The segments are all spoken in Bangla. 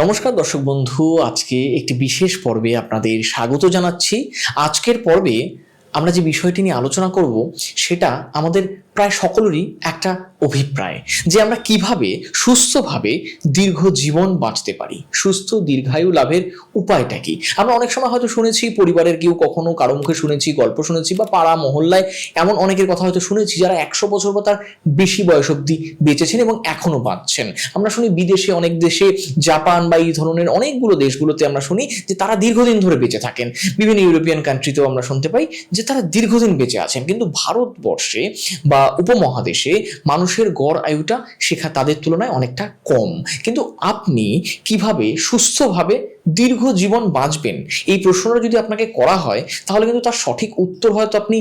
নমস্কার দর্শক বন্ধু, আজকে একটি বিশেষ পর্বে আপনাদের স্বাগত জানাচ্ছি। আজকের পর্বে আমরা যে বিষয়টি নিয়ে আলোচনা করব, সেটা আমাদের প্রায় সকলেরই একটা অভিপ্রায় যে আমরা কীভাবে সুস্থভাবে দীর্ঘ জীবন বাঁচতে পারি। সুস্থ দীর্ঘায়ু লাভের উপায়টা কি? আমরা অনেক সময় হয়তো শুনেছি, পরিবারের কেউ কখনো কারও মুখে শুনেছি, গল্প শুনেছি বা পাড়া মহল্লায় এমন অনেকের কথা হয়তো শুনেছি যারা একশো বছর বা তার বেশি বয়স অব্দি বেঁচেছেন এবং এখনও বাঁচছেন। আমরা শুনি বিদেশে অনেক দেশে, জাপান বা এই ধরনের অনেকগুলো দেশগুলোতে আমরা শুনি যে তারা দীর্ঘদিন ধরে বেঁচে থাকেন। বিভিন্ন ইউরোপিয়ান কান্ট্রিতেও আমরা শুনতে পাই যে তারা দীর্ঘদিন বেঁচে আছেন। কিন্তু ভারতবর্ষে বা উপমহাদেশে মানুষের গড় আয়ুটা শেখা তাদের তুলনায় অনেকটা কম। কিন্তু আপনি কীভাবে সুস্থভাবে দীর্ঘ জীবন বাঁচবেন? এই প্রশ্নটা যদি আপনাকে করা হয়, তাহলে কিন্তু তার সঠিক উত্তর হয়তো আপনি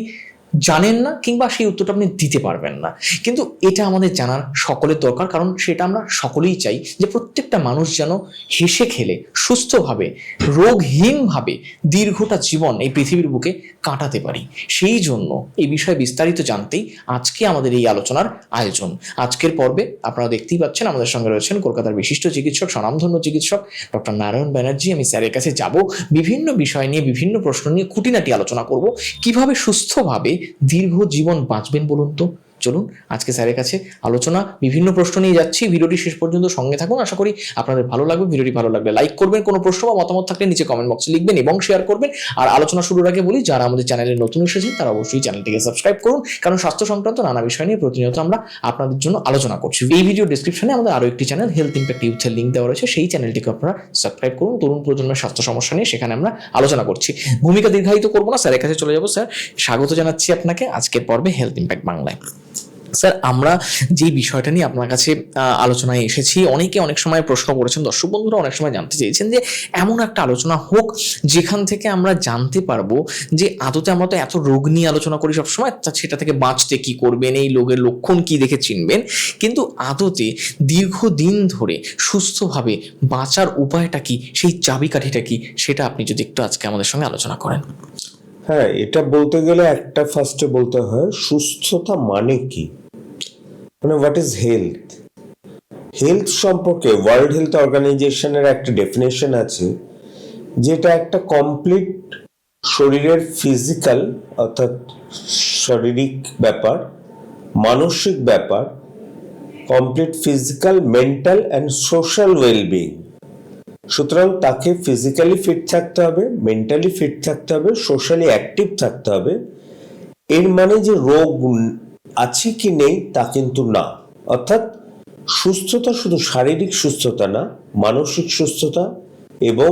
জানেন না কিংবা সেই উত্তরটা আপনি দিতে পারবেন না। কিন্তু এটা আমাদের জানার সকলের দরকার, কারণ সেটা আমরা সকলেই চাই যে প্রত্যেকটা মানুষ যেন হেসে খেলে, সুস্থভাবে, রোগহীনভাবে দীর্ঘটা জীবন এই পৃথিবীর বুকে কাটাতে পারি। সেই জন্য এই বিষয়ে বিস্তারিত জানতেই আজকে আমাদের এই আলোচনার আয়োজন। আজকের পর্বে আপনারা দেখতেই পাচ্ছেন আমাদের সঙ্গে রয়েছেন কলকাতার বিশিষ্ট চিকিৎসক, স্বনামধন্য চিকিৎসক ডক্টর নারায়ণ ব্যানার্জি। আমি স্যারের কাছে যাব, বিভিন্ন বিষয় নিয়ে, বিভিন্ন প্রশ্ন নিয়ে খুঁটিনাটি আলোচনা করব। কীভাবে সুস্থভাবে দীর্ঘ জীবন বাঁচবেন বলুন তো? চলুন আজকে স্যারের কাছে আলোচনা, বিভিন্ন প্রশ্ন নিয়ে যাচ্ছি। ভিডিওটি শেষ পর্যন্ত সঙ্গে থাকুন। আশা করি আপনাদের ভালো লাগবে। ভিডিওটি ভালো লাগলে লাইক করবেন। কোনো প্রশ্ন বা মতামত থাকলে নিচে কমেন্ট বক্সে লিখবেন এবং শেয়ার করবেন। আর আলোচনা শুরুর আগে বলি, যারা আমাদের চ্যানেলে নতুন এসেছেন, তারা অবশ্যই চ্যানেলটিকে সাবস্ক্রাইব করুন। কারণ স্বাস্থ্য সংক্রান্ত নানা বিষয় নিয়ে প্রতিনিয়ত আমরা আপনাদের জন্য আলোচনা করছি। এই ভিডিও ডিসক্রিপশনে আমাদের আরও একটি চ্যানেল হেলথ ইম্প্যাক্ট ইউথের লিঙ্ক দেওয়া রয়েছে। সেই চ্যানেলটিকে আপনারা সাবস্ক্রাইব করুন। তরুণ প্রজন্মের স্বাস্থ্য সমস্যা নিয়ে সেখানে আমরা আলোচনা করছি। ভূমিকা দীর্ঘায়িত করব না। স্যারের কাছে চলে যাব, স্যার। স্বাগত জানাচ্ছি আপনাকে আজকের পর্বে হেলথ ইম্প্যাক্ট বাংলায়। স্যার আমরা যে বিষয়টা নিয়ে আপনার কাছে আলোচনায় এসেছি, অনেকে অনেক সময় প্রশ্ন করেছেন, দর্শক বন্ধুরা অনেক সময় জানতে চেয়েছেন যে, এমন একটা আলোচনা হোক যেখান থেকে আমরা জানতে পারব যে, আদতে আমরা তো এত রোগ নিয়ে আলোচনা করি সবসময়, তা সেটা থেকে বাঁচতে কি করবেন, এই রোগের লক্ষণ কি দেখে চিনবেন? কিন্তু আদতে দীর্ঘদিন ধরে সুস্থভাবে বাঁচার উপায়টা কি, সেই চাবিকাঠিটা কি, সেটা আপনি যদি একটু আজকে আমাদের সঙ্গে আলোচনা করেন। হ্যাঁ এটা বলতে গেলে একটা ফার্স্টে বলতে হয়, সুস্থতা মানে কি? মানে হোয়াট ইজ হেলথ হেলথ সম্পর্কে ওয়ার্ল্ড হেলথ অর্গানাইজেশনের একটা ডেফিনেশন আছে, যেটা একটা কমপ্লিট শরীরের ফিজিক্যাল অর্থাৎ শারীরিক ব্যাপার, মানসিক ব্যাপার complete physical mental and social wellbeing সুতরাং তাকে ফিজিক্যালি ফিট থাকতে হবে মেন্টালি ফিট থাকতে হবে সোশ্যালি অ্যাক্টিভ থাকতে হবে। এর মানে যে রোগ আছে কি নেই তা কিন্তু না। অর্থাৎ সুস্থতা শুধু শারীরিক সুস্থতা না, মানসিক সুস্থতা এবং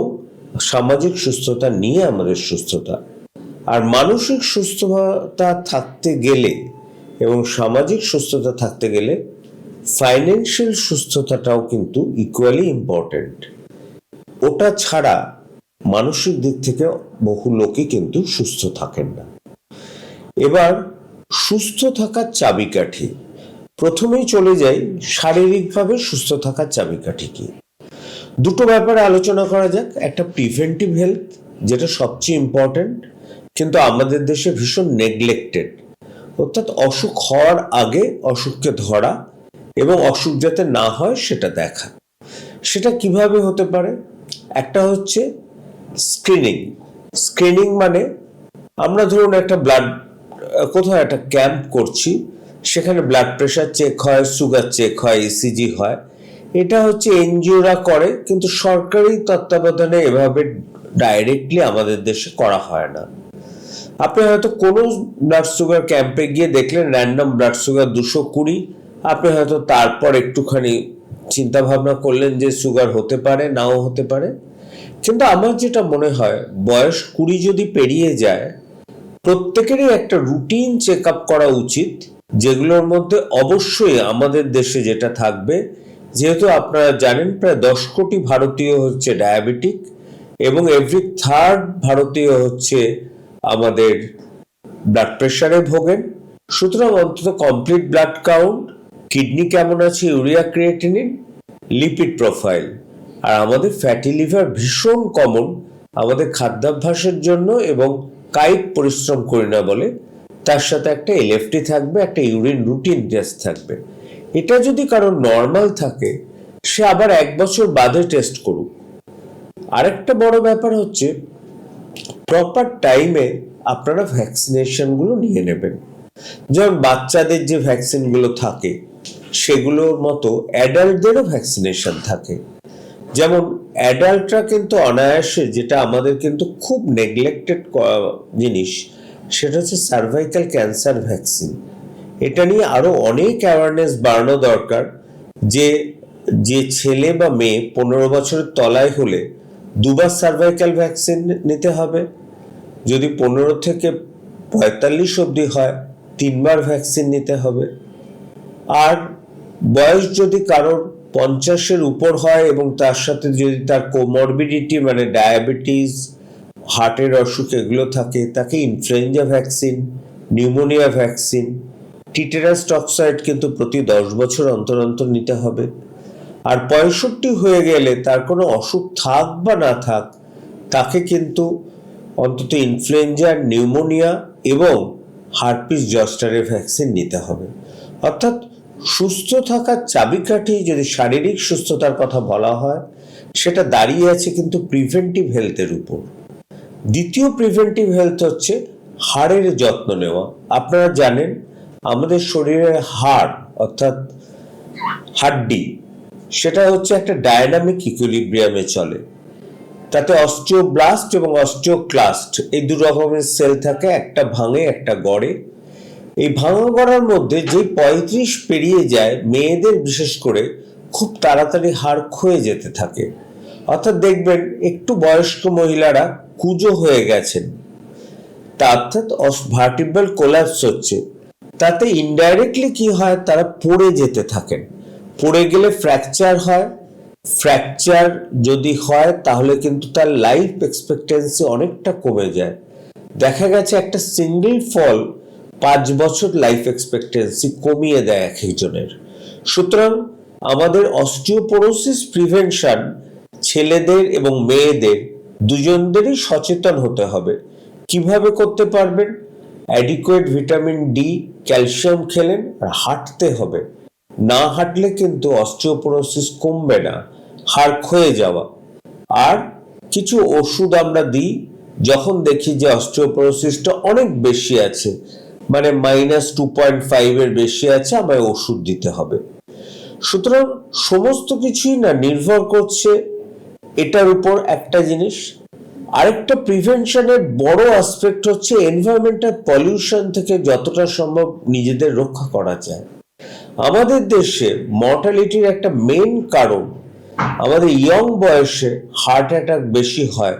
সামাজিক সুস্থতা নিয়ে আমাদের সুস্থতা। আর মানসিক সুস্থতা থাকতে গেলে এবং সামাজিক সুস্থতা থাকতে গেলে ফাইন্যান্সিয়াল সুস্থতাটাও কিন্তু ইকুয়ালি ইম্পর্ট্যান্ট ওটা ছাড়া মানসিক দিক থেকে বহু লোকই কিন্তু সুস্থ থাকেন না। এবার সুস্থ থাকার চাবিকাঠি। প্রথমেই চলে যাই শারীরিকভাবে সুস্থ থাকার চাবিকাঠি কি। দুটো ব্যাপারে আলোচনা করা যাক। একটা প্রিভেন্টিভ হেলথ যেটা সবচেয়ে ইম্পর্ট্যান্ট কিন্তু আমাদের দেশে ভীষণ নেগলেক্টেড অর্থাৎ অসুখ হওয়ার আগে অসুখকে ধরা এবং অসুখ যাতে না হয় সেটা দেখা। সেটা কীভাবে হতে পারে? একটা হচ্ছে স্ক্রিনিং স্ক্রিনিং মানে আমরা ধরুন একটা ব্লাড কোথাও একটা ক্যাম্প করছি, সেখানে ব্লাড প্রেশার চেক হয় সুগার চেক হয় ইসিজি হয়। এটা হচ্ছে এনজিওরা করে, কিন্তু সরকারি তত্ত্বাবধানে এভাবে ডাইরেক্টলি আমাদের দেশে করা হয় না। আপনি হয়তো কোনো ব্লাড সুগার ক্যাম্পে গিয়ে দেখলেন র্যান্ডম ব্লাড সুগার দুশো কুড়ি। আপনি হয়তো তারপর একটুখানি চিন্তা ভাবনা করলেন যে সুগার হতে পারে, নাও হতে পারে। কিন্তু আমার যেটা মনে হয়, বয়স কুড়ি যদি পেরিয়ে যায় প্রত্যেকেরই একটা রুটিন চেক আপ করা উচিত, যেগুলোর মধ্যে অবশ্যই আমাদের দেশে যেটা থাকবে, যেহেতু আপনারা জানেন প্রায় দশ কোটি ভারতীয় হচ্ছে ডায়াবেটিক এবং এভরি থার্ড ভারতীয় হচ্ছে আমাদের ব্লাড প্রেশারে ভোগেন। সুতরাং অন্তত কমপ্লিট ব্লাড কাউন্ট কিডনি কেমন আছে ইউরিয়া ক্রিয়েটিনিন লিপিড প্রোফাইল আর আমাদের ফ্যাটি লিভার ভীষণ কমন আমাদের খাদ্যাভ্যাসের জন্য এবং কায়িক পরিশ্রম করি না বলে তার সাথে একটা এলএফটি থাকবে, একটা ইউরিন রুটিন টেস্ট থাকবে। এটা যদি কারও নর্মাল থাকে, সে আবার এক বছর বাদে টেস্ট করুক। আরেকটা বড় ব্যাপার হচ্ছে প্রপার টাইমে আপনারা ভ্যাকসিনেশনগুলো নিয়ে নেবেন। যেমন বাচ্চাদের যে ভ্যাকসিনগুলো থাকে, সেগুলোর মতো অ্যাডাল্টদেরও ভ্যাকসিনেশন থাকে। যেমন অ্যাডাল্টরা কিন্তু অনায়াসে যেটা আমাদের কিন্তু খুব নেগলেক্টেড জিনিস, সেটা হচ্ছে সার্ভাইকাল ক্যান্সার ভ্যাকসিন এটা নিয়ে আরও অনেক অ্যাওয়ারনেস বাড়ানো দরকার যে যে ছেলে বা মেয়ে পনেরো বছরের তলায় হলে দুবার সার্ভাইকাল ভ্যাকসিন নিতে হবে। যদি পনেরো থেকে পঁয়তাল্লিশ অবধি হয়, তিনবার ভ্যাকসিন নিতে হবে। আর বয়স যদি কারোর পঞ্চাশের উপর হয় এবং তার সাথে যদি তার কোমরবিডিটি মানে ডায়াবেটিস হার্টের অসুখ এগুলো থাকে, তাকে influenza vaccine pneumonia vaccine tetanus toxoid কিন্তু প্রতি দশ বছর অন্তর অন্তর নিতে হবে। আর পঁয়ষট্টি হয়ে গেলে তার কোনো অসুখ থাক বা না থাক, তাকে কিন্তু অন্তত ইনফ্লুয়েঞ্জা নিউমোনিয়া এবং হার্পিস জস্টারের ভ্যাকসিন নিতে হবে। অর্থাৎ সুস্থ থাকার চাবিকাঠি যদি শারীরিক সুস্থতার কথা বলা হয়, সেটা দাঁড়িয়ে আছে কিন্তু প্রিভেন্টিভ হেলথের উপর। দ্বিতীয় প্রিভেন্টিভ হেলথ হচ্ছে হাড়ের যত্ন নেওয়া। আপনারা জানেন, আমাদের শরীরের হাড়, অর্থাৎ হাড্ডি, সেটা হচ্ছে একটা ডায়নামিক ইকুইলিব্রিয়ামে চলে। তাতে অস্টিওব্লাস্ট এবং অস্টিওক্লাস্ট এই দু রকমের সেল থাকে, একটা ভাঙে, একটা গড়ে। এই ভাঙা গড়ার মধ্যে যে পঁয়ত্রিশ পেরিয়ে যায়, মেয়েদের বিশেষ করে খুব তাড়াতাড়ি হাড় ক্ষয়ে যেতে থাকে। অর্থাৎ দেখবেন একটু বয়স্ক মহিলারা কুজো হয়ে গেছেন। তা অর্থাৎ ভার্টিব্রাল কোলাপস হচ্ছে। তাতে ইনডাইরেক্টলি কি হয়? তারা পড়ে যেতে থাকেন। পড়ে গেলে ফ্র্যাকচার হয়। ফ্র্যাকচার যদি হয়, তাহলে কিন্তু তার লাইফ এক্সপেক্টেন্সি অনেকটা কমে যায়। দেখা গেছে একটা সিঙ্গেল ফল পাঁচ বছর লাইফ এক্সপেক্টেন্সি কমিয়ে দেয় এক একজনের। সুতরাং আমাদের অস্টিওপোরোসিস প্রিভেনশন ছেলেদের এবং মেয়েদের দুজনদেরই সচেতন হতে হবে। কীভাবে করতে পারবেন? অ্যাডিকুয়েট ভিটামিন ডি ক্যালসিয়াম খেলেন আর হাঁটতে হবে। না হাঁটলে কিন্তু অস্টিওপোরোসিস কমবে না, হাড় ক্ষয়ে যাওয়া। আর কিছু ওষুধ আমরা দিই, যখন দেখি যে অস্টিওপোরোসিসটা অনেক বেশি আছে মানে মাইনাস টু পয়েন্ট ফাইভের বেশি আছে, আমায় ওষুধ দিতে হবে। সুতরাং সমস্ত কিছুই না নির্ভর করছে এটার উপর একটা জিনিস। আরেকটা প্রিভেনশনের বড় আসপেক্ট হচ্ছে এনভায়রনমেন্টাল পলিউশন থেকে যতটা সম্ভব নিজেদের রক্ষা করা যায়। আমাদের দেশে মর্টালিটির একটা মেন কারণ, আমাদের ইয়ং বয়সে হার্ট অ্যাটাক বেশি হয়।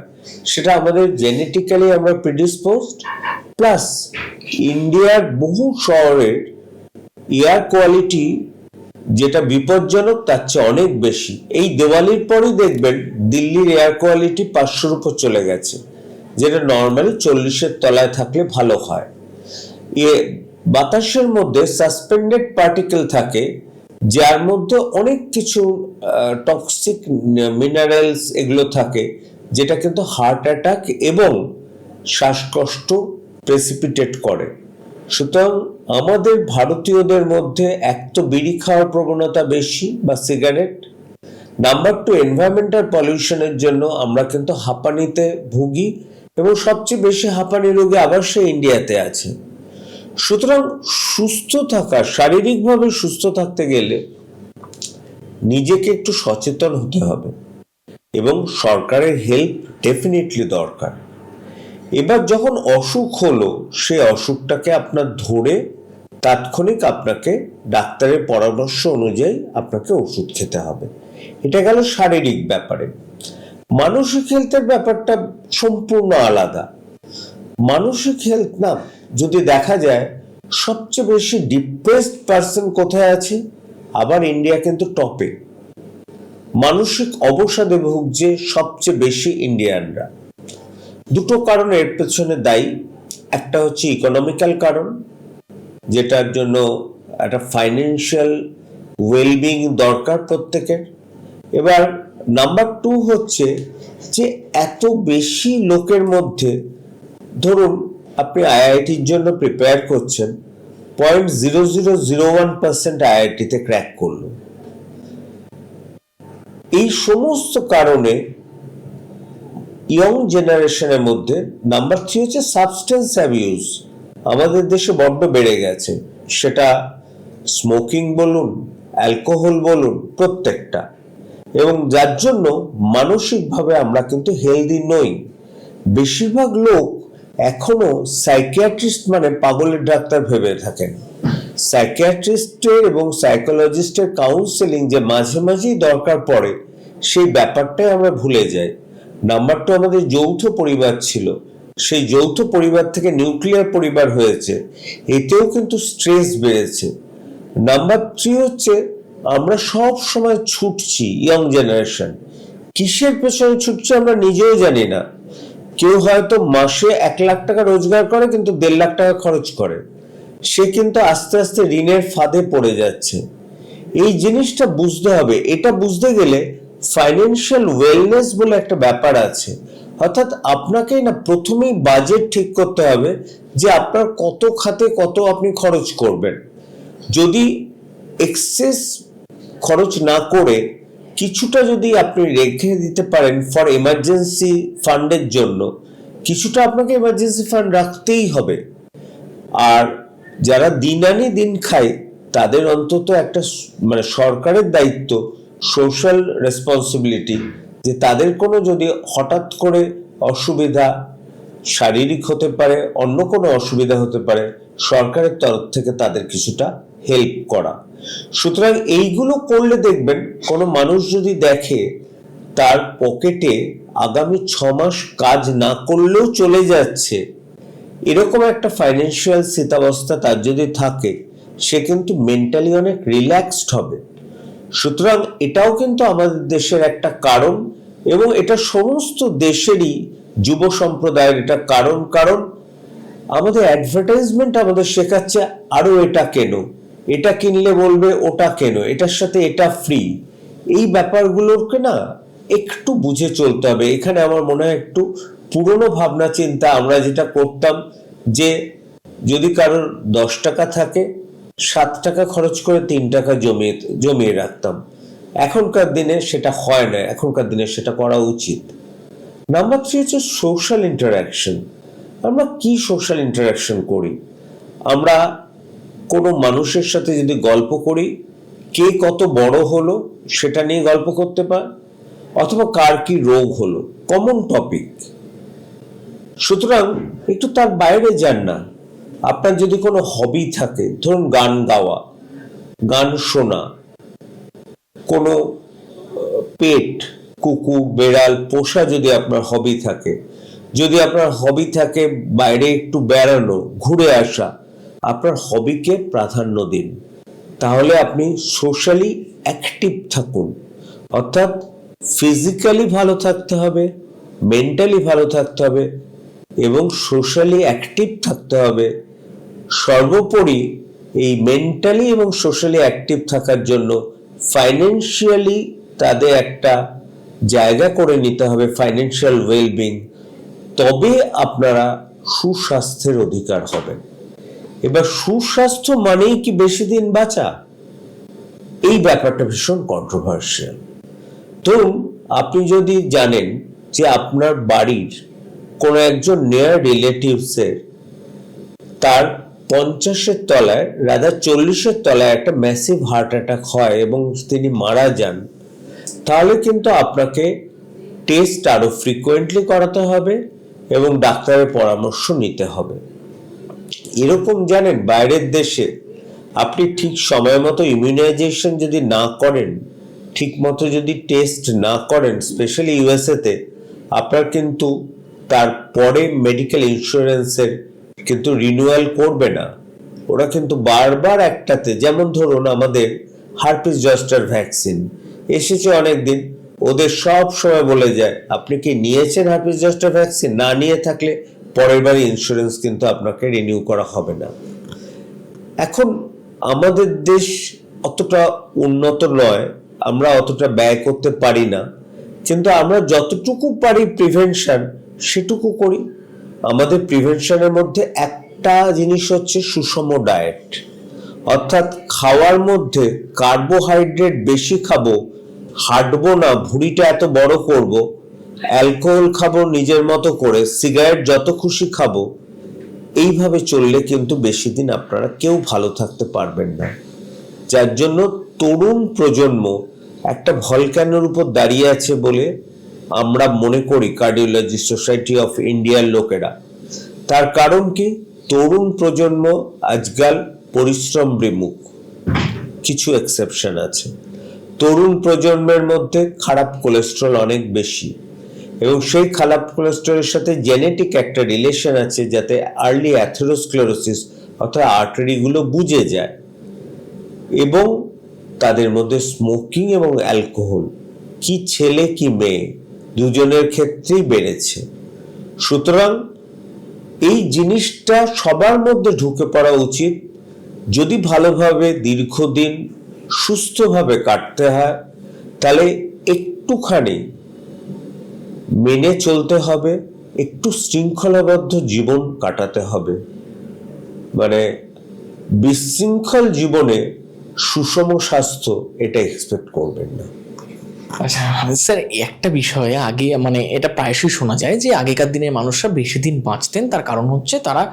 সেটা আমাদের জেনেটিক্যালি আমরা প্রিডিসপোজড প্লাস ইন্ডিয়ার বহু শহরের এয়ার কোয়ালিটি যেটা বিপজ্জনক, তার চেয়ে অনেক বেশি। এই দেওয়ালির পরই দেখবেন দিল্লির এয়ার কোয়ালিটি পাঁচশোর উপর চলে গেছে, যেটা নর্মালি চল্লিশের তলায় থাকলে ভালো হয়। এ বাতাসের মধ্যে সাসপেন্ডেড পার্টিকেল থাকে, যার মধ্যে অনেক কিছু টক্সিক মিনারেলস এগুলো থাকে যেটা কিন্তু হার্ট অ্যাটাক এবং শ্বাসকষ্ট প্রেসিপিটেট করে। সুতরাং আমাদের ভারতীয়দের মধ্যে এক তো বিড়ি খাওয়ার প্রবণতা বেশি বা সিগারেট নাম্বার টু এনভায়রনমেন্টাল পলিউশনের জন্য আমরা কিন্তু হাঁপানিতে ভুগি এবং সবচেয়ে বেশি হাঁপানি রোগী আবার সে ইন্ডিয়াতে আছে। সুতরাং সুস্থ থাকা, শারীরিকভাবে সুস্থ থাকতে গেলে নিজেকে একটু সচেতন হতে হবে। এবং সরকারের হেল্প ডেফিনেটলি দরকার। এবার যখন অসুখ হলো, সে অসুখটাকে আপনার ধরে তাৎক্ষণিক আপনাকে ডাক্তারের পরামর্শ অনুযায়ী আপনাকে ওষুধ খেতে হবে। এটা গেল শারীরিক ব্যাপারে। মানসিক হেলথের ব্যাপারটা সম্পূর্ণ আলাদা। মানসিক হেলথ না, যদি দেখা যায়, সবচেয়ে বেশি ডিপ্রেসড পার্সন কোথায় আছে? আবার ইন্ডিয়া কিন্তু টপে মানসিক অবসাদে ভুগছে সবচেয়ে বেশি ইন্ডিয়ানরা। দুটো কারণ এর পেছনে দায়ী। একটা হচ্ছে ইকোনমিক্যাল কারণ, যেটার জন্য একটা ফাইন্যান্সিয়াল ওয়েলবিং দরকার প্রত্যেকের। এবার নাম্বার টু হচ্ছে যে এত বেশি লোকের মধ্যে, ধরুন আপনি আইআইটির জন্য প্রিপেয়ার করছেন point zero zero zero one percent আইআইটিতে crack করল। এই সমস্ত কারণে ইয়ং জেনারেশনের মধ্যে নাম্বার থ্রি হচ্ছে সাবস্টেন্স অ্যাবিউজ আমাদের দেশে বড্ড বেড়ে গেছে। সেটা স্মোকিং বলুন অ্যালকোহল বলুন, প্রত্যেকটা। এবং যার জন্য মানসিকভাবে আমরা কিন্তু হেলদি নই। বেশিরভাগ লোক এখনও সাইকিয়াট্রিস্ট মানে পাগলের ডাক্তার ভেবে থাকেন। সাইকিয়াট্রিস্টের এবং সাইকোলজিস্টের কাউন্সেলিং যে মাঝে মাঝেই দরকার পড়ে, সেই ব্যাপারটাই আমরা ভুলে যাই। নাম্বার টু আমাদের যৌথ পরিবার ছিল। সেই যৌথ পরিবার থেকে নিউক্লিয়ার পরিবার হয়েছে। এতেও কিন্তু স্ট্রেস বেড়েছে। নাম্বার থ্রি হচ্ছে, আমরা সব সময় ছুটছি ইয়ং জেনারেশন কিসের পেছনে ছুটছি আমরা নিজেও জানি না। কেউ হয়তো মাসে এক লাখ টাকা রোজগার করে, কিন্তু দেড় লাখ টাকা খরচ করে। সে কিন্তু আস্তে আস্তে ঋণের ফাঁদে পড়ে যাচ্ছে। এই জিনিসটা বুঝতে হবে। এটা বুঝতে গেলে ফাইন্যান্সিয়াল ওয়েলনেস বলে একটা ব্যাপার আছে। অর্থাৎ আপনাকে না প্রথমেই বাজেট ঠিক করতে হবে যে আপনার কত খাতে কত আপনি খরচ করবেন। যদি এক্সেস খরচ না করে কিছুটা যদি আপনি রেখে দিতে পারেন ফর এমার্জেন্সি ফান্ডের জন্য, কিছুটা আপনাকে এমার্জেন্সি ফান্ড রাখতেই হবে। আর যারা দিন আনি দিন খায়, তাদের অন্তত একটা মানে সরকারের দায়িত্ব সোশ্যাল রেসপন্সিবিলিটি যে তাদের কোনো যদি হঠাৎ করে অসুবিধা শারীরিক হতে পারে, অন্য কোনো অসুবিধা হতে পারে, সরকারের তরফ থেকে তাদের কিছুটা হেল্প করা। সুতরাং এইগুলো করলে দেখবেন, কোনো মানুষ যদি দেখে, তার পকেটে আগামী ছ মাস কাজ না করলেও চলে যাচ্ছে এরকম একটা ফাইন্যান্সিয়াল স্থিতাবস্থা তার যদি থাকে, সে কিন্তু মেন্টালি অনেক রিল্যাক্সড হবে। সুতরাং এটাও কিন্তু আমাদের দেশের একটা কারণ এবং এটা সমস্ত দেশেরই যুব সম্প্রদায়ের এটা কারণ কারণ আমাদের অ্যাডভার্টাইজমেন্ট আমাদের শেখাচ্ছে আরও এটা কেন? এটা কিনলে বলবে ওটা কেন? এটার সাথে এটা ফ্রি এই ব্যাপারগুলোকে না একটু বুঝে চলতে হবে। এখানে আমার মনে হয় একটু পুরনো ভাবনা, চিন্তা, আমরা যেটা করতাম যে যদি কারোর দশ টাকা থাকে, সাত টাকা খরচ করে তিন টাকা জমিয়ে জমিয়ে রাখতাম। এখনকার দিনে সেটা হয় না, এখনকার দিনে সেটা করা উচিত। নাম্বার থ্রি হচ্ছে সোশ্যাল ইন্টারাকশন আমরা কি সোশ্যাল ইন্টারাকশন করি? আমরা কোনো মানুষের সাথে যদি গল্প করি, কে কত বড় হলো সেটা নিয়ে গল্প করতে পার? অথবা কার কি রোগ হলো? কমন টপিক সুতরাং একটু তার বাইরে যান না। আপনার যদি কোনো হবি থাকে, ধরুন গান গাওয়া, গান শোনা, কোনো পেট, কুকুর, বেড়াল, পোষা যদি আপনার হবি থাকে, যদি আপনার হবি থাকে বাইরে একটু বেড়ানো, ঘুরে আসা, আপনার হবিকে প্রাধান্য দিন। তাহলে আপনি সোশ্যালি অ্যাক্টিভ থাকুন। অর্থাৎ ফিজিক্যালি ভালো থাকতে হবে মেন্টালি ভালো থাকতে হবে এবং সোশ্যালি অ্যাক্টিভ থাকতে হবে। সর্বোপরি এই মেন্টালি এবং সোশ্যালি অ্যাক্টিভ থাকার জন্য ফাইন্যান্সিয়ালি তাদের একটা জায়গা করে নিতে হবে ফাইন্যান্সিয়াল ওয়েলবিং তবে আপনারা সুস্বাস্থ্যের অধিকার হবেন। এবার সুস্বাস্থ্য মানেই কি বেশি দিন বাঁচা? এই ব্যাপারটা ভীষণ কন্ট্রোভার্সিয়াল ধরুন, আপনি যদি জানেন যে আপনার বাড়ির কোনো একজন নিয়ার রিলেটিভসের তার পঞ্চাশের তলায়, রাধা চল্লিশের তলায় একটা ম্যাসিভ হার্ট অ্যাটাক হয় এবং তিনি মারা যান, তাহলে কিন্তু আপনাকে টেস্ট আরও ফ্রিকোয়েন্টলি করাতে হবে এবং ডাক্তারের পরামর্শ নিতে হবে। এরকম জানেন, বাইরের দেশে আপনি ঠিক সময় মতো ইমিউনাইজেশন যদি না করেন, ঠিক মতো যদি টেস্ট না করেন স্পেশালি ইউএসএতে আপনার কিন্তু তারপরে মেডিকেল ইন্স্যুরেন্সের কিন্তু রিনিউয়াল করবে না। ওরা কিন্তু বারবার একটাতে, যেমন ধরুন আমাদের হার্পিস জস্টার ভ্যাকসিন এসেছে অনেক দিন ওদের সব সময় বলে যায়, আপনি কি নিয়েছেন হার্পিস জস্টার ভ্যাকসিন না নিয়ে থাকলে পরের বার ইন্স্যুরেন্স কিন্তু আপনাকে রিনিউ করা হবে না। এখন আমাদের দেশ অতটা উন্নত নয়, আমরা অতটা ব্যয় করতে পারি না, কিন্তু আমরা যতটুকু পারি প্রিভেনশন সেটুকু করি। আমাদের প্রিভেনশনের মধ্যে একটা জিনিস হচ্ছে সুষম ডায়েট অর্থাৎ খাওয়ার মধ্যে কার্বোহাইড্রেট বেশি খাব, হাঁটবো না, ভুঁড়িটা এত বড় করব অ্যালকোহল খাব নিজের মতো করে সিগারেট যত খুশি খাব, এইভাবে চললে কিন্তু বেশি দিন আপনারা কেউ ভালো থাকতে পারবেন না। যার জন্য তরুণ প্রজন্ম একটা ভলক্যানোর উপর দাঁড়িয়ে আছে বলে আমরা মনে করি কার্ডিওলজি সোসাইটি অফ ইন্ডিয়ার লোকেরা। তার কারণ কি? তরুণ প্রজন্ম আজকাল পরিশ্রম বিমুখ কিছু এক্সেপশন আছে। তরুণ প্রজন্মের মধ্যে খারাপ কোলেস্ট্রল অনেক বেশি এবং সেই খারাপ কোলেস্ট্রলের সাথে জেনেটিক একটা রিলেশন আছে যাতে আর্লি অ্যাথেরোস্ক্লেরোসিস অর্থাৎ আর্টারিগুলো বুঝে যায় এবং তাদের মধ্যে স্মোকিং এবং অ্যালকোহল কি ছেলে কি মেয়ে? দুজনের ক্ষেত্রেই বেড়েছে। সুতরাং এই জিনিসটা সবার মধ্যে ঢুকে পড়া উচিত। যদি ভালোভাবে দীর্ঘদিন সুস্থভাবে কাটতে হয়, তাহলে একটুখানি মেনে চলতে হবে, একটু শৃঙ্খলাবদ্ধ জীবন কাটাতে হবে। মানে বিশৃঙ্খল জীবনে সুষম স্বাস্থ্য এটা এক্সপেক্ট করবেন না। আচ্ছা স্যার, একটা বিষয়ে আগে মানে এটা প্রায়শই শোনা যায় যে আগেকার দিনের মানুষরা বেশি দিন বাঁচতেন। তার কারণ হচ্ছে তারা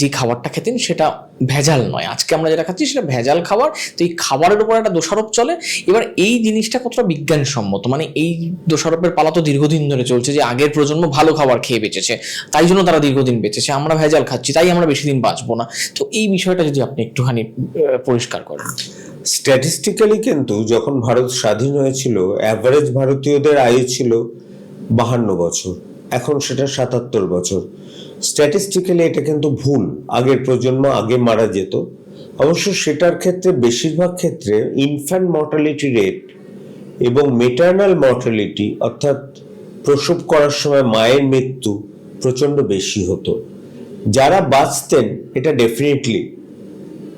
যে খাবারটা খেতেন সেটা ভেজাল নয়। আজকে আমরা যেটা খাচ্ছি সেটা ভেজাল খাবার। তো এই খাবারের উপর একটা দোষারোপ চলে। এবার এই জিনিসটা কতটা বিজ্ঞানসম্মত? মানে এই দোষারোপের পালা তো দীর্ঘদিন ধরে চলছে যে আগের প্রজন্ম ভালো খাবার খেয়ে বেঁচেছে। তাই জন্য তারা দীর্ঘদিন বেঁচেছে। আমরা ভেজাল খাচ্ছি, তাই আমরা বেশি দিন বাঁচবো না। তো এই বিষয়টা যদি আপনি একটুখানি পরিষ্কার করেন। স্ট্যাটিস্টিক্যালি কিন্তু যখন ভারত স্বাধীন হয়েছিল অ্যাভারেজ ভারতীয়দের আয়ু ছিল বাহান্ন বছর, এখন সেটা সাতাত্তর বছর। স্ট্যাটিস্টিক্যালি এটা কিন্তু ভুল, আগের প্রজন্ম আগে মারা যেত। অবশ্য সেটার ক্ষেত্রে, বেশিরভাগ ক্ষেত্রে ইনফ্যান্ট মর্টালিটি রেট এবং মেটার্নাল মর্টালিটি অর্থাৎ প্রসব করার সময় মায়ের মৃত্যু প্রচণ্ড বেশি হতো। যারা বাঁচতেন, এটা ডেফিনেটলি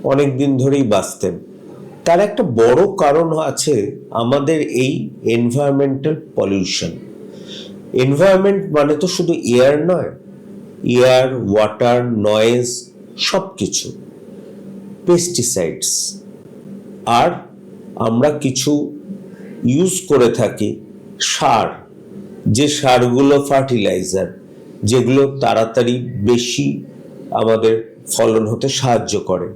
অনেক দিন ধরেই বাঁচতেন। তার একটা বড় কারণ আছে আমাদের এই এনভায়রনমেন্টাল পলিউশন এনভায়রনমেন্ট মানে তো শুধু এয়ার নয় এয়ার ওয়াটার নয়েজ সব কিছু পেস্টিসাইডস আর আমরা কিছু ইউজ করে থাকি সার, যে সারগুলো ফার্টিলাইজার যেগুলো তাড়াতাড়ি বেশি আমাদের ফলন হতে সাহায্য করে।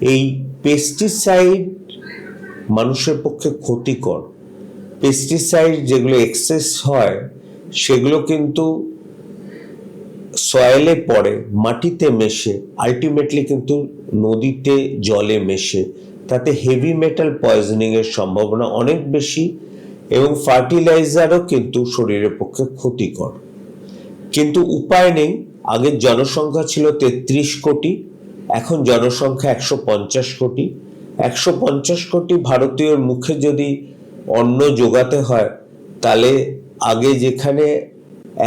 এই পেস্টিসাইড মানুষের পক্ষে ক্ষতিকর। পেস্টিসাইড যেগুলো এক্সেস হয়, সেগুলো কিন্তু সয়েলে পড়ে, মাটিতে মেশে আলটিমেটলি কিন্তু নদীতে, জলে মেশে। তাতে হেভি মেটাল পয়জনিং এর সম্ভাবনা অনেক বেশি এবং ফার্টিলাইজারও কিন্তু শরীরের পক্ষে ক্ষতিকর। কিন্তু উপায় নেই আগের জনসংখ্যা ছিল তেত্রিশ কোটি, এখন জনসংখ্যা একশো পঞ্চাশ কোটি। একশো পঞ্চাশ কোটি ভারতীয়র মুখে যদি অন্ন যোগাতে হয়, তাহলে আগে যেখানে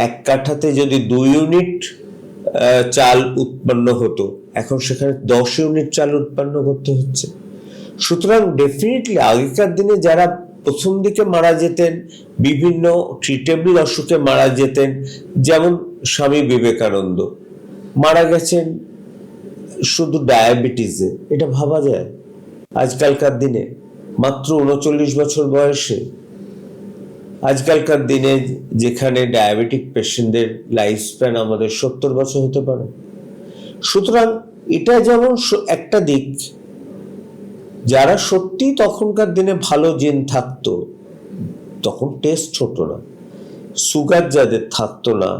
এক কাঠাতে যদি দুই ইউনিট চাল উৎপন্ন হতো, এখন সেখানে দশ ইউনিট চাল উৎপন্ন করতে হচ্ছে। সুতরাং ডেফিনেটলি আগেকার দিনে যারা প্রথম দিকে মারা যেতেন, বিভিন্ন ট্রিটেবল অসুখে মারা যেতেন, যেমন স্বামী বিবেকানন্দ, মারা গেছেন শুধু ডায়াবেটিসে এটা ভাবা যায়? আজকালকার দিনে, মাত্র উনচল্লিশ বছর বয়সে, আজকালকার দিনে যেখানে ডায়াবেটিক পেশেন্টদের লাইফ স্প্যান আমাদের সত্তর বছর হতে পারে। সুতরাং এটা যেমন একটা দিক, যারা সত্যি তখনকার দিনে ভালো জিন থাকতো, তখন টেস্ট ছোট না। সুগার যাদের থাকতো না,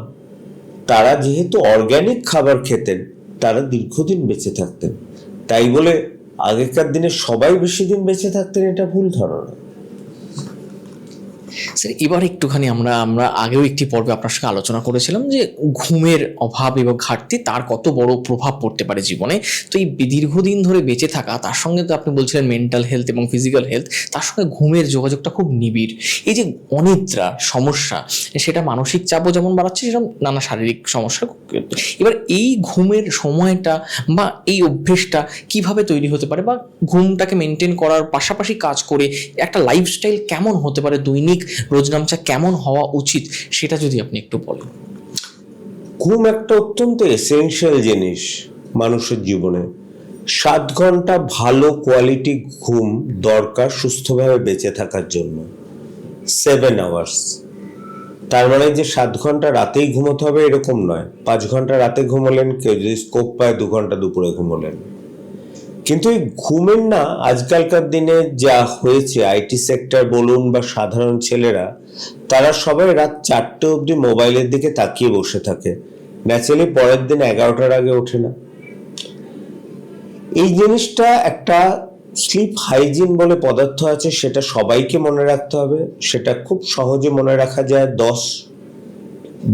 তারা যেহেতু অর্গ্যানিক খাবার খেতেন, তারা দীর্ঘদিন বেঁচে থাকতেন। তাই বলে আগেকার দিনে সবাই বেশি দিন বেঁচে থাকতেন এটা ভুল ধারণা। স্যার, এবার একটুখানি আমরা আমরা আগেও একটি পর্বে আপনার সঙ্গে আলোচনা করেছিলাম যে ঘুমের অভাব এবং ঘাটতি, তার কত বড় প্রভাব পড়তে পারে জীবনে। তো এই দীর্ঘদিন ধরে বেঁচে থাকা, তার সঙ্গে তো আপনি বলছিলেন মেন্টাল হেলথ এবং ফিজিক্যাল হেলথ তার সঙ্গে ঘুমের যোগাযোগটা খুব নিবিড়। এই যে অনিদ্রা, সমস্যা, সেটা মানসিক চাপও যেমন বাড়াচ্ছে, সেরকম নানা শারীরিক সমস্যা এবার এই ঘুমের সময়টা বা এই অভ্যেসটা কীভাবে তৈরি হতে পারে বা ঘুমটাকে মেনটেন করার পাশাপাশি কাজ করে একটা লাইফস্টাইল কেমন হতে পারে দৈনিক রোজনামচা কেমন হওয়া উচিত সেটা যদি আপনি একটু বলেন। ঘুম একটা অত্যন্ত এসেনশিয়াল জিনিস মানুষের জীবনে। সাত ঘণ্টা ভালো কোয়ালিটি ঘুম দরকার সুস্থভাবে বেঁচে থাকার জন্য। সেভেন আওয়ার্স তার মানে যে সাত ঘণ্টা রাতেই ঘুমোতে হবে এরকম নয়। পাঁচ ঘণ্টা রাতে ঘুমোলেন, কেউ যদি স্কোপ পায়, দু ঘণ্টা দুপুরে ঘুমোলেন। কিন্তু এই ঘুমের না আজকালকার দিনে যা হয়েছে, আইটি সেক্টর বলুন বা সাধারণ ছেলেরা, তারা সবাই রাত চারটে অবধি মোবাইলের দিকে তাকিয়ে বসে থাকে। ন্যাচারালি পরের দিন এগারোটার আগে ওঠে না। এই জিনিসটা একটা স্লিপ হাইজিন বলে পদার্থ আছে, সেটা সবাইকে মনে রাখতে হবে। সেটা খুব সহজে মনে রাখা যায়। দশ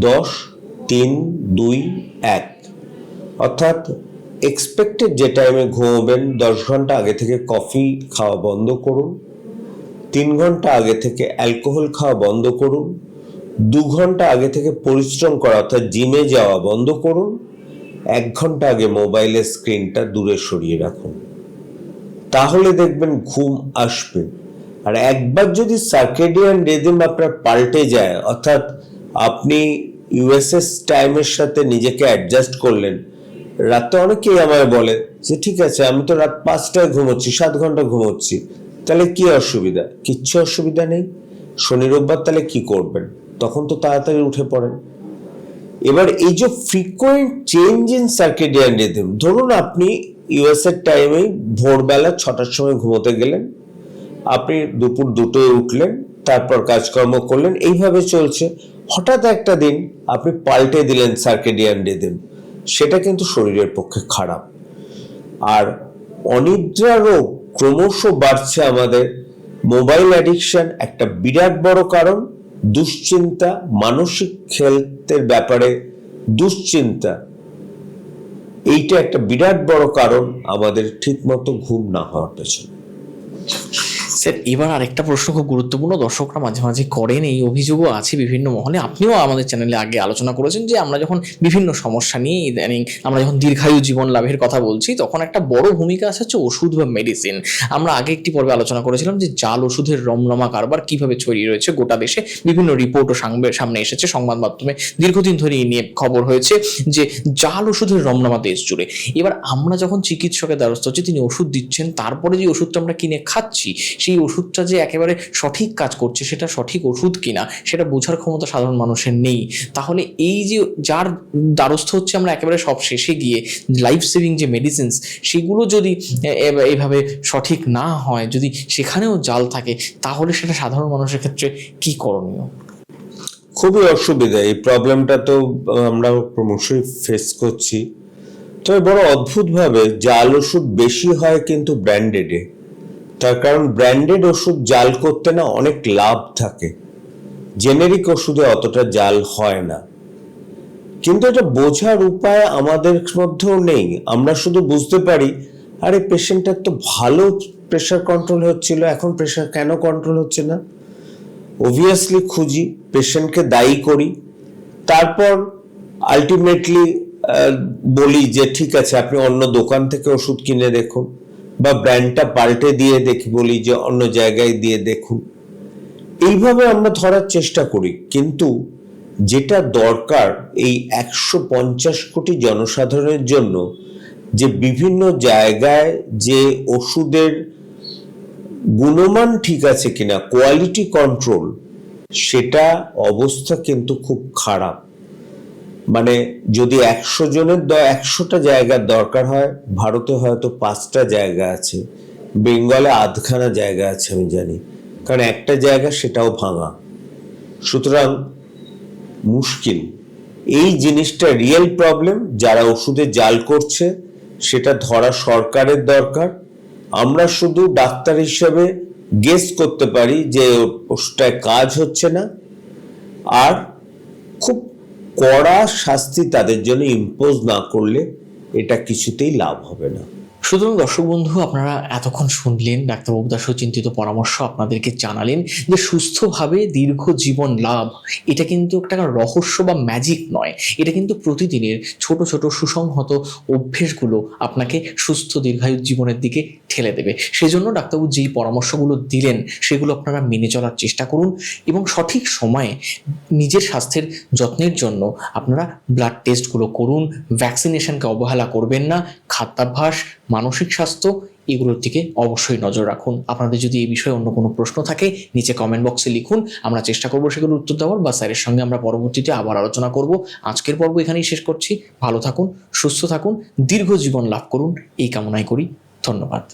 দশ, তিন, দুই, এক। অর্থাৎ এক্সপেক্টেড যে টাইমে ঘুমোবেন, দশ ঘণ্টা আগে থেকে কফি খাওয়া বন্ধ করুন, তিন ঘণ্টা আগে থেকে অ্যালকোহল খাওয়া বন্ধ করুন, দু ঘণ্টা আগে থেকে পরিশ্রম করা, অর্থাৎ জিমে যাওয়া বন্ধ করুন, এক ঘণ্টা আগে মোবাইলের স্ক্রিনটা দূরে সরিয়ে রাখুন। তাহলে দেখবেন ঘুম আসবে। আর একবার যদি সার্কেডিয়ান রিদম আপনার পাল্টে যায়, অর্থাৎ আপনি ইউএসএস টাইমের সাথে নিজেকে অ্যাডজাস্ট করলেন রাতে অনেকেই আমায় বলে যে, ঠিক আছে, আমি তো রাত পাঁচটায় ঘুমোচ্ছি, সাত ঘণ্টা ঘুমোচ্ছি। তাহলে কি অসুবিধা? কিচ্ছু অসুবিধা নেই। শনি, রোববার তাহলে কি করবেন? তখন তো তাড়াতাড়ি উঠে পড়েন। এবার এই যে frequent change in circadian rhythm ধরুন আপনি ইউএস এর টাইমে ভোরবেলা ছটার সময় ঘুমোতে গেলেন, আপনি দুপুর দুটোয় উঠলেন, তারপর কাজকর্ম করলেন, এইভাবে চলছে। হঠাৎ একটা দিন আপনি পাল্টে দিলেন সার্কেডিয়ান রিদম সেটা কিন্তু শরীরের পক্ষে খারাপ। আর অনিদ্রা রোগ ক্রমশ বাড়ছে আমাদের। মোবাইল অ্যাডিকশন একটা বিরাট বড় কারণ। দুশ্চিন্তা, মানসিক হেলথের ব্যাপারে দুশ্চিন্তা। এইটা একটা বিরাট বড় কারণ আমাদের ঠিকমতো ঘুম না হওয়ার পেছনে। স্যার, এবার আরেকটা প্রশ্ন খুব গুরুত্বপূর্ণ। দর্শকরা মাঝে মাঝে করেন, এই অভিযোগও আছে বিভিন্ন মহলে। আপনিও আমাদের চ্যানেলে আগে আলোচনা করেছেন যে আমরা যখন বিভিন্ন সমস্যা নিয়ে ইদানিং আমরা যখন দীর্ঘায়ু জীবন লাভের কথা বলছি, তখন একটা বড় ভূমিকা আছে হচ্ছে ওষুধ বা মেডিসিন আমরা আগে একটি পর্বে আলোচনা করেছিলাম যে জাল ওষুধের রমরমা কারবার কীভাবে ছড়িয়ে রয়েছে। গোটা দেশে বিভিন্ন রিপোর্টও সামনে এসেছে। সংবাদ মাধ্যমে দীর্ঘদিন ধরে এই নিয়ে খবর হয়েছে যে জাল ওষুধের রমরমা দেশ জুড়ে। এবার আমরা যখন চিকিৎসকের দ্বারস্থ হচ্ছি, তিনি ওষুধ দিচ্ছেন, তারপরে যে ওষুধটা আমরা কিনে খাচ্ছি সেই ওষুধটা যে একেবারে সঠিক কাজ করছে, সেটা সঠিক ওষুধ কিনা, সেটা বোঝার ক্ষমতা সাধারণ মানুষের নেই। তাহলে এই যে যার দ্বারস্থ হচ্ছে আমরা একেবারে সব শেষে গিয়ে লাইফ সেভিং যে মেডিসিনস সেগুলো যদি এভাবে সঠিক না হয়, যদি সেখানেও জাল থাকে, তাহলে সেটা সাধারণ মানুষের ক্ষেত্রে কি করণীয়? খুবই অসুবিধা। এই প্রবলেমটা তো আমরা ক্রমশই ফেস করছি। তবে বড় অদ্ভুতভাবে জাল ওষুধ বেশি হয় কিন্তু ব্র্যান্ডেডে তার কারণ ব্র্যান্ডেড ওষুধ জাল করতে না অনেক লাভ থাকে। জেনেরিক ওষুধে অতটা জাল হয় না। কিন্তু এটা বোঝার উপায় আমাদের মধ্যেও নেই। আমরা শুধু বুঝতে পারি, আরে পেশেন্টের তো ভালো প্রেশার কন্ট্রোল হচ্ছিল, এখন প্রেশার কেন কন্ট্রোল হচ্ছে না? অবভিয়াসলি খুঁজি, পেশেন্টকে দায়ী করি। তারপর আলটিমেটলি বলি যে ঠিক আছে, আপনি অন্য দোকান থেকে ওষুধ কিনে দেখুন। বা ব্র্যান্ডটা পাল্টে দিয়ে দেখি বলি যে অন্য জায়গায় দিয়ে দেখুন। এইভাবে আমরা ধরার চেষ্টা করি, কিন্তু যেটা দরকার এই একশো পঞ্চাশ কোটি জনসাধারণের জন্য যে বিভিন্ন জায়গায় যে ওষুধের গুণমান ঠিক আছে কিনা কোয়ালিটি কন্ট্রোল সেটা অবস্থা কিন্তু খুব খারাপ। মানে যদি একশো জনের একশোটা জায়গার দরকার হয়, ভারতে হয়তো পাঁচটা জায়গা আছে। বেঙ্গলে আধখানা জায়গা আছে, আমি জানি। কারণ একটা জায়গা সেটাও ভাঙা। সুতরাং মুশকিল। এই জিনিসটা রিয়েল প্রবলেম যারা ওষুধে জাল করছে, সেটা ধরা সরকারের দরকার। আমরা শুধু ডাক্তার হিসেবে গেস করতে পারি যে ওষুধটায় কাজ হচ্ছে না। আর খুব কড়া শাস্তি তাদের জন্য ইম্পোজ না করলে এটা কিছুতেই লাভ হবে না। সুতরাং দর্শক বন্ধু, আপনারা এতক্ষণ শুনলেন ডাক্তারবাবু দাস চিন্তিত পরামর্শ আপনাদেরকে জানালেন যে সুস্থভাবে দীর্ঘ জীবন লাভ, এটা কিন্তু একটা রহস্য বা ম্যাজিক নয়। এটা কিন্তু প্রতিদিনের ছোট ছোট সুসংহত অভ্যেসগুলো আপনাকে সুস্থ দীর্ঘায়ু জীবনের দিকে ঠেলে দেবে। সেজন্য ডাক্তারবাবু যেই পরামর্শগুলো দিলেন, সেগুলো আপনারা মেনে চলার চেষ্টা করুন এবং সঠিক সময়ে নিজের স্বাস্থ্যের যত্নের জন্য আপনারা ব্লাড টেস্টগুলো করুন ভ্যাকসিনেশনকে অবহেলা করবেন না, খাদ্যাভ্যাস, মানসিক স্বাস্থ্য, এগুলোর দিকে অবশ্যই নজর রাখুন। আপনাদের যদি এই বিষয়ে অন্য কোনো প্রশ্ন থাকে, নিচে কমেন্ট বক্সে লিখুন, আমরা চেষ্টা করব সেগুলোর উত্তর দেওয়ার বা স্যারের সঙ্গে আমরা পরবর্তীতে আবার আলোচনা করব। আজকের পর্ব এখানেই শেষ করছি। ভালো থাকুন, সুস্থ থাকুন, দীর্ঘ জীবন লাভ করুন। এই কামনাই করি। ধন্যবাদ।